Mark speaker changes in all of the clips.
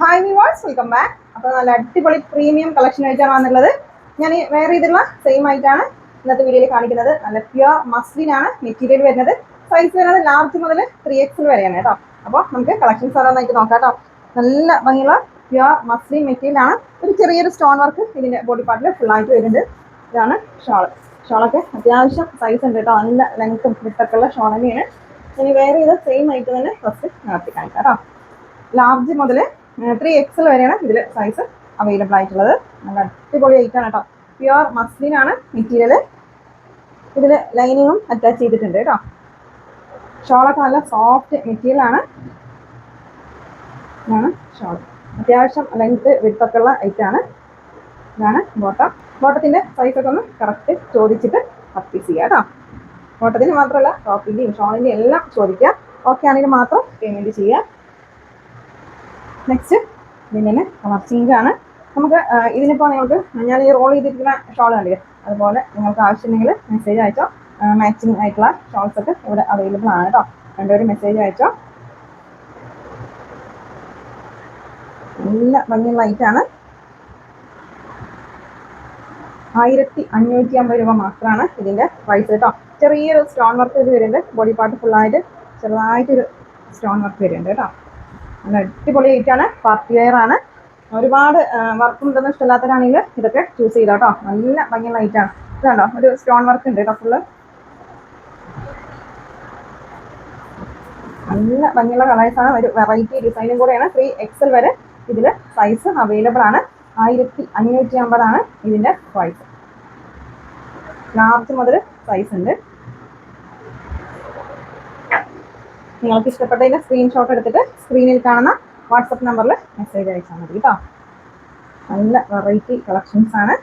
Speaker 1: Hi വാട്സ് welcome back അപ്പോൾ നല്ല അടിപൊളി പ്രീമിയം കളക്ഷൻ ആയിട്ടാണ് വന്നുള്ളത് ഞാൻ വേറെ ചെയ്തിട്ടുള്ള സെയിം ആയിട്ടാണ് ഇന്നത്തെ വീഡിയോയിൽ കാണിക്കുന്നത്. നല്ല പ്യുവർ മസ്ലിനാണ് മെറ്റീരിയൽ വരുന്നത്. സൈസ് വരുന്നത് ലാർജ് മുതൽ ത്രീ എക്സിൽ വരെയാണ് കേട്ടോ. അപ്പോൾ നമുക്ക് കളക്ഷൻസ് ഓരോന്നായിട്ട് നോക്കാം കേട്ടോ. നല്ല ഭംഗിയുള്ള പ്യുവർ മസ്ലിൻ മെറ്റീരിയൽ ആണ്. ഒരു ചെറിയൊരു സ്റ്റോൺ വർക്ക് ഇതിന്റെ ബോഡി പാർട്ടിൽ ഫുൾ ആയിട്ട് വരുന്നുണ്ട്. ഇതാണ് ഷോൾ ഷോളൊക്കെ അത്യാവശ്യം സൈസ് ഉണ്ട് കേട്ടോ. നല്ല ലെങ്ത്തും ഫിറ്റൊക്കെ ഉള്ള ഷോൾ തന്നെയാണ്. ഇനി വേറെ ഇത് സെയിം ആയിട്ട് തന്നെ ഫസ്റ്റ് നടത്തി കാണിക്കാം കേട്ടോ. ലാർജ് മുതൽ ത്രീ എക്സൽ വരെയാണ് ഇതിൽ സൈസ് അവൈലബിൾ ആയിട്ടുള്ളത്. നല്ല അടിപൊളി ഐറ്റാണ് കേട്ടോ പ്യുവർ മസ്ലിൻ ആണ് മെറ്റീരിയൽ ഇതിൽ ലൈനിങ്ങും അറ്റാച്ച് ചെയ്തിട്ടുണ്ട് കേട്ടോ ഷോളൊക്കെ നല്ല സോഫ്റ്റ് മെറ്റീരിയൽ ആണ്. ഇതാണ് ഷോൾ. അത്യാവശ്യം ലെങ്ത് വിട്ടൊക്കെ ഉള്ള ഐറ്റാണ് ഇതാണ് ബോട്ടം ബോട്ടത്തിന്റെ സൈസൊക്കെ ഒന്ന് കറക്റ്റ് ചോദിച്ചിട്ട് പർച്ചേസ് ചെയ്യുക കേട്ടോ ബോട്ടത്തിന് മാത്രമല്ല ടോപ്പിന്റെയും ഷോളിന്റെയും എല്ലാം ചോദിക്കുക ഓക്കെ ആണെങ്കിൽ മാത്രം പേയ്മെന്റ് ചെയ്യുക. നെക്സ്റ്റ് ഇതിന്റെ കളർ ആണ്. നമുക്ക് ഇതിനിപ്പോൾ നിങ്ങൾക്ക് ഞാൻ ഈ റോൾ ചെയ്തിരിക്കുന്ന ഷോൾ കണ്ടില്ലേ? അതുപോലെ നിങ്ങൾക്ക് ആവശ്യമുണ്ടെങ്കിൽ മെസ്സേജ് അയച്ചോ. മാച്ചിങ് ആയിട്ടുള്ള ഷോൾസ് ഒക്കെ ഇവിടെ അവൈലബിൾ ആണ് കേട്ടോ രണ്ടുപേരും മെസ്സേജ് അയച്ചോ. നല്ല ഭംഗിയുള്ള ലൈറ്റാണ് ആയിരത്തി അഞ്ഞൂറ്റി അമ്പത് രൂപ മാത്രമാണ് ഇതിന്റെ പ്രൈസ് കേട്ടോ ചെറിയൊരു സ്റ്റോൺ വർക്ക് ഇത് വരുന്നുണ്ട്. ബോഡി പാർട്ട് ഫുള്ളായിട്ട് ചെറുതായിട്ടൊരു സ്റ്റോൺ വർക്ക് വരുന്നുണ്ട് കേട്ടോ അടിപൊളി ഐറ്റാണ് പാർട്ടി വെയർ ആണ്. ഒരുപാട് വർക്ക് ഉണ്ടെന്ന് ഇഷ്ടമില്ലാത്തവരാണെങ്കിൽ ഇതൊക്കെ ചൂസ് ചെയ്തോ കേട്ടോ നല്ല ഭംഗിയുള്ള ഐറ്റാണ് ഇതാണോ ഒരു സ്റ്റോൺ വർക്ക് ഉണ്ട് കേട്ടോ ഫുള്ള് നല്ല ഭംഗിയുള്ള കളേഴ്സാണ് ഒരു വെറൈറ്റി ഡിസൈനും കൂടെയാണ്. ത്രീ എക്സൽ വരെ ഇതിൽ സൈസ് അവൈലബിൾ ആണ്. ആയിരത്തി അഞ്ഞൂറ്റി അമ്പതാണ് ഇതിന്റെ പ്രൈസ് ലാർജ് മുതൽ സൈസ് ഉണ്ട്. നിങ്ങൾക്ക് ഇഷ്ടപ്പെട്ടതിന്റെ സ്ക്രീൻഷോട്ട് എടുത്തിട്ട് സ്ക്രീനിൽ കാണുന്ന വാട്സപ്പ് നമ്പറിൽ മെസ്സേജ് അയച്ചാൽ മതി കേട്ടോ നല്ല വെറൈറ്റി കളക്ഷൻസ് ആണ്.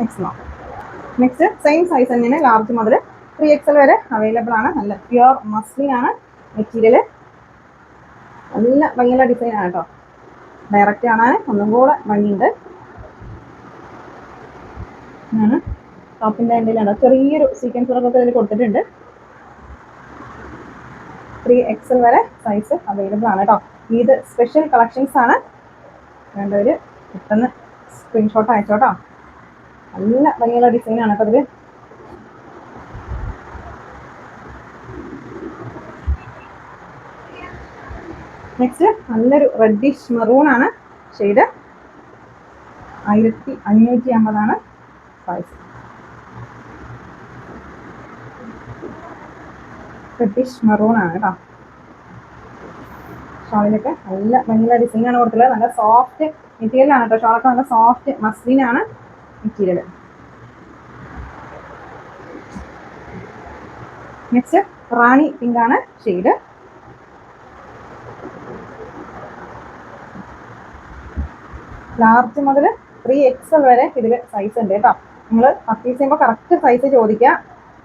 Speaker 1: നെക്സ്റ്റ് നെക്സ്റ്റ് സെയിം സൈസ് തന്നെയാണ് ലാർജ് മുതൽ ത്രീ എക്സൽ വരെ അവൈലബിൾ ആണ്. നല്ല പ്യുവർ മസ്ലി ആണ്. മെറ്റീരിയൽ നല്ല ഭംഗിയുള്ള ആണ് കേട്ടോ ഡയറക്റ്റ് കാണാൻ ഒന്നും കൂടെ ഭംഗിയുണ്ട്. ആണ് ടോപ്പിന്റെ എന്റെയിലാണ് ചെറിയൊരു സീക്വൻസ് വർക്കൊക്കെ ഇതിൽ കൊടുത്തിട്ടുണ്ട്. ത്രീ എക്സൽ വരെ സൈസ് അവൈലബിൾ ആണ് കേട്ടോ ഇത് സ്പെഷ്യൽ കളക്ഷൻസ് ആണ്. വേണ്ടവർ പെട്ടെന്ന് സ്ക്രീൻഷോട്ട് അയച്ചോട്ടോ. നല്ല ഭംഗിയുള്ള ഡിസൈൻ ആണ് കേട്ടോ ഇതിൽ നെക്സ്റ്റ് നല്ലൊരു റെഡിഷ് മെറൂൺ ആണ്. ഷെയ്ഡ് ആയിരത്തി അഞ്ഞൂറ്റി അമ്പതാണ് പ്രൈസ് റെഡിഷ് മെറൂൺ ആണ് കേട്ടോ ഷോളിലൊക്കെ നല്ല ഭംഗിയുള്ള ആണ് കൊടുത്തിട്ടുള്ളത്. നല്ല സോഫ്റ്റ് മെറ്റീരിയൽ ആണ് കേട്ടോ ഷോളൊക്കെ നല്ല സോഫ്റ്റ് മസ്ലിൻ ആണ് മെറ്റീരിയൽ നെക്സ്റ്റ് റാണി പിങ്കാണ് ഷെയ്ഡ് ലാർജ് മുതൽ ത്രീ എക്സൽ വരെ ഇതിൽ സൈസ് ഉണ്ട് കേട്ടോ. നമ്മൾ പർച്ചേസ് ചെയ്യുമ്പോൾ കറക്റ്റ് സൈസ് ചോദിക്കുക.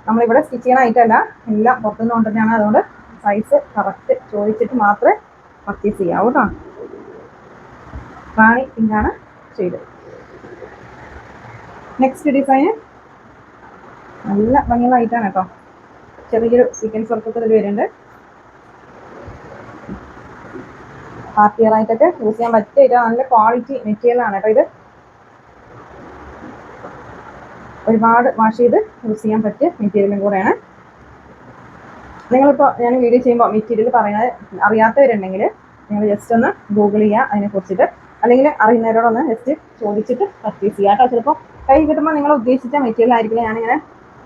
Speaker 1: നമ്മളിവിടെ സ്റ്റിച്ച് ചെയ്യണമായിട്ടല്ല എല്ലാം പുറത്തുനിന്ന് കൊണ്ടുതന്നെയാണ് അതുകൊണ്ട് സൈസ് കറക്റ്റ് ചോദിച്ചിട്ട് മാത്രമേ പർച്ചേസ് ചെയ്യാവൂ കേട്ടോ. റാണി പിങ്കാണ് ചെയ്തത്. നെക്സ്റ്റ് ഡിസൈന് നല്ല ഭംഗിയുള്ള ഐറ്റാണ് കേട്ടോ. ചെറിയൊരു സീക്വൻസ് വർക്കൊക്കെ ഇതിൽ വരുന്നുണ്ട്. പാർട്ടി ആയിട്ടൊക്കെ യൂസ് ചെയ്യാൻ പറ്റിയ നല്ല ക്വാളിറ്റി മെറ്റീരിയൽ ആണ് കേട്ടോ ഇത്. ഒരുപാട് വാഷ് ചെയ്ത് യൂസ് ചെയ്യാൻ പറ്റിയ മെറ്റീരിയലും കൂടെയാണ്. നിങ്ങളിപ്പോൾ ഞാൻ വീഡിയോ ചെയ്യുമ്പോൾ മെറ്റീരിയൽ പറയുന്നത് അറിയാത്തവരുണ്ടെങ്കിൽ നിങ്ങൾ ജസ്റ്റ് ഒന്ന് ഗൂഗിൾ ചെയ്യുക അതിനെക്കുറിച്ചിട്ട് അല്ലെങ്കിൽ അറിയുന്നവരോടൊന്ന് ജസ്റ്റ് ചോദിച്ചിട്ട് പർച്ചേസ് ചെയ്യുക കേട്ടോ. ചിലപ്പോൾ കൈ കിട്ടുമ്പോൾ നിങ്ങൾ ഉദ്ദേശിച്ച മെറ്റീരിയൽ ആയിരിക്കില്ല. ഞാനിങ്ങനെ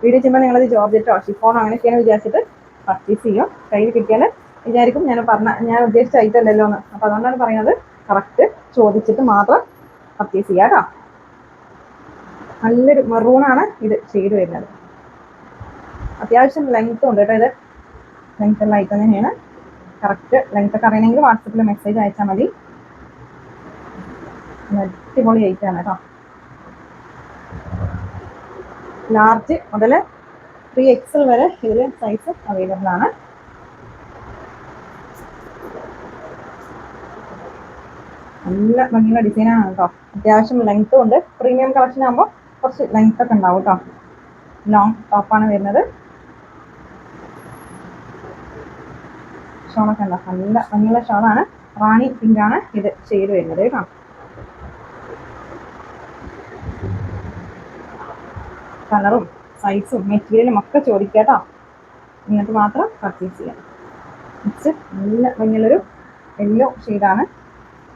Speaker 1: വീഡിയോ ചെയ്യുമ്പോൾ നിങ്ങളത് ജോർജറ്റോ ഷിഫോണോ അങ്ങനെയൊക്കെയാണ് വിചാരിച്ചിട്ട് പർച്ചേസ് ചെയ്യും. കയ്യിൽ കിട്ടിയാൽ വിചാരിക്കും ഞാൻ പറഞ്ഞ ഞാൻ ഉദ്ദേശിച്ച ഐറ്റം അല്ലല്ലോ എന്ന്. അപ്പോൾ അതുകൊണ്ടാണ് പറയുന്നത് കറക്റ്റ് ചോദിച്ചിട്ട് മാത്രം പർച്ചേസ് ചെയ്യുക കേട്ടോ. നല്ലൊരു മെറൂണാണ് ഇത് ഷെയ്ഡ് വരുന്നത്. അത്യാവശ്യം ലെങ്ത്തും ഉണ്ട് കേട്ടോ ഇത്. ലെങ്ത് ഉള്ള ഐറ്റം തന്നെയാണ്. കറക്റ്റ് ലെങ്ത് ഒക്കെ അറിയണമെങ്കിൽ വാട്സപ്പിൽ മെസ്സേജ് അയച്ചാൽ മതി. അടിപൊളി ഐറ്റമാണ് കേട്ടോ. ലാർജ് മുതൽ ത്രീ എക്സൽ വരെ ഇതിൽ സൈസ് അവൈലബിൾ ആണ്. നല്ല ഭംഗിയുള്ള ഡിസൈനാണ് കേട്ടോ അത്യാവശ്യം ലെങ്ത്തും ഉണ്ട്. പ്രീമിയം കളക്ഷൻ ആകുമ്പോൾ കുറച്ച് ലെങ്ത് ഒക്കെ ഉണ്ടാവും കേട്ടോ ലോങ് ടോപ്പാണ് വരുന്നത്. ഷോളൊക്കെ ഉണ്ടോ? നല്ല ഭംഗിയുള്ള ഷോളാണ് റാണി പിങ്ക് ആണ് ഇത് ചെയ്ത് വരുന്നത് കേട്ടോ കളറും സൈസും മെറ്റീരിയലും ഒക്കെ ചോദിക്കാട്ടോ കേട്ടോ എന്നിട്ട് മാത്രം പർച്ചേസ് ചെയ്യാം. നല്ല ഭംഗിയുള്ളൊരു യെല്ലോ ഷെയ്ഡാണ്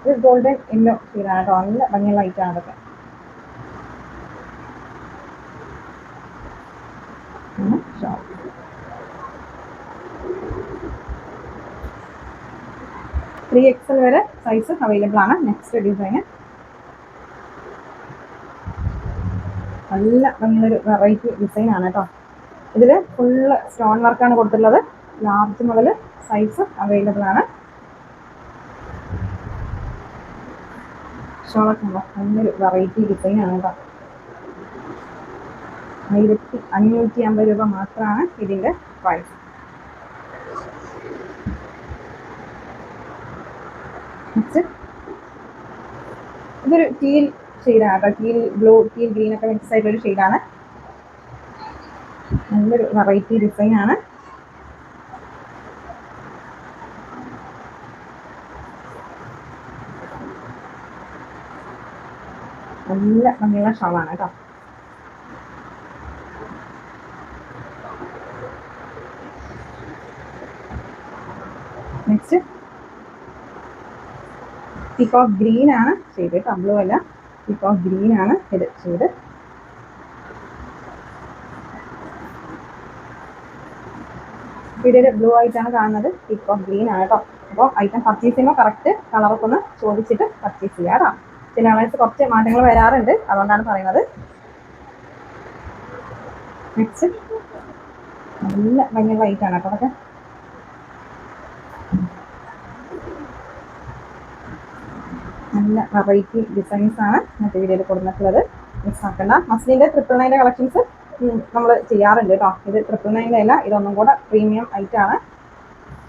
Speaker 1: ഒരു ഗോൾഡൻ യെല്ലോ ഷെയ്ഡാണ് നല്ല ഭംഗിയുള്ള ഐറ്റാണ് അതൊക്കെ. ത്രീ എക്സൽ വരെ സൈസ് അവൈലബിൾ ആണ്. നെക്സ്റ്റ് ഡിസൈന് നല്ല ഭംഗിയുള്ളൊരു വെറൈറ്റി ഡിസൈൻ ആണ് കേട്ടോ ഇതിൽ ഫുള്ള് സ്റ്റോൺ വർക്കാണ് കൊടുത്തിട്ടുള്ളത്. ലാർജ് മുതൽ സൈസ് അവൈലബിൾ ആണ്. ഷോളൊക്കെ നല്ലൊരു വെറൈറ്റി ഡിസൈൻ ആണ് കേട്ടോ. ആയിരത്തി അഞ്ഞൂറ്റി അമ്പത് രൂപ മാത്രമാണ് ഇതിന്റെ പ്രൈസ് ഇതൊരു ടീൽ ഷെയ്ഡാണ് കേട്ടോ. ടീൽ ബ്ലൂ ടീൽ ഗ്രീൻ ഒക്കെ മിക്സ് ആയിട്ടൊരു ഷെയ്ഡാണ് നല്ലൊരു വെറൈറ്റി ഡിസൈൻ നല്ല ഭംഗിയുള്ള ഷോളാണ് കേട്ടോ നെക്സ്റ്റ് പീക്കോക്ക് ഗ്രീൻ ആണ് ചെയ്ത് ബ്ലൂ അല്ല. പീക്കോക്ക് ഗ്രീൻ ആണ് ഇത് ചെയ്ത് വീഡിയോയിൽ ബ്ലൂ ആയിട്ടാണ് കാണുന്നത്. പീക്കോക്ക് ഗ്രീൻ ആണ് കേട്ടോ അപ്പോൾ ഐറ്റം പർച്ചേസ് ചെയ്യുമ്പോൾ കറക്റ്റ് കളറൊക്കെ ഒന്ന് ചോദിച്ചിട്ട് പർച്ചേസ് ചെയ്യാം കേട്ടോ ചില കളേഴ്സ് കുറച്ച് മാറ്റങ്ങൾ വരാറുണ്ട് അതുകൊണ്ടാണ് പറയുന്നത്. നെക്സ്റ്റ് നല്ല ഭയങ്കര ഐറ്റാണ് കേട്ടോ അതൊക്കെ. നല്ല വെറൈറ്റി ഡിസൈൻസ് ആണ് ഇന്നത്തെ വീഡിയോയിൽ കൊടുത്തിട്ടുള്ളത് മിക്സ് ആക്കണ്ട. മസ്ലിന്റെ ട്രിപ്പിൾ നയന്റെ കളക്ഷൻസ് നമ്മൾ ചെയ്യാറുണ്ട് കേട്ടോ. ഇത് ട്രിപ്പിൾ നയന്റെ അല്ല ഇതൊന്നും കൂടെ പ്രീമിയം ഐറ്റം ആണ്.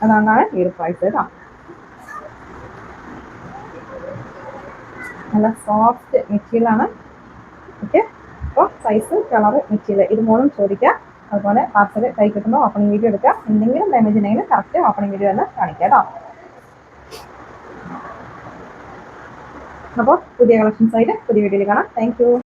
Speaker 1: അതുകൊണ്ടാണ് ഈ ഒരു പ്രൈസ് കേട്ടോ. നല്ല സോഫ്റ്റ് മെറ്റീരിയൽ ആണ്. ഓക്കെ അപ്പോൾ സൈസ് കളർ മെറ്റീരിയൽ ഇത് മൂന്നും ചോദിക്കാം അതുപോലെ പാർസൽ കൈ കിട്ടുമ്പോൾ ഓപ്പണിംഗ് വീഡിയോ എടുക്കുക. എന്തെങ്കിലും ഡാമേജ് ഉണ്ടെങ്കിൽ കറക്റ്റ് ഓപ്പണിംഗ് വീഡിയോ തന്നെ കാണിക്കാം കേട്ടോ അപ്പോൾ പുതിയ കളക്ഷൻസ് ആയിട്ട് പുതിയ വീഡിയോയിൽ കാണാം. താങ്ക്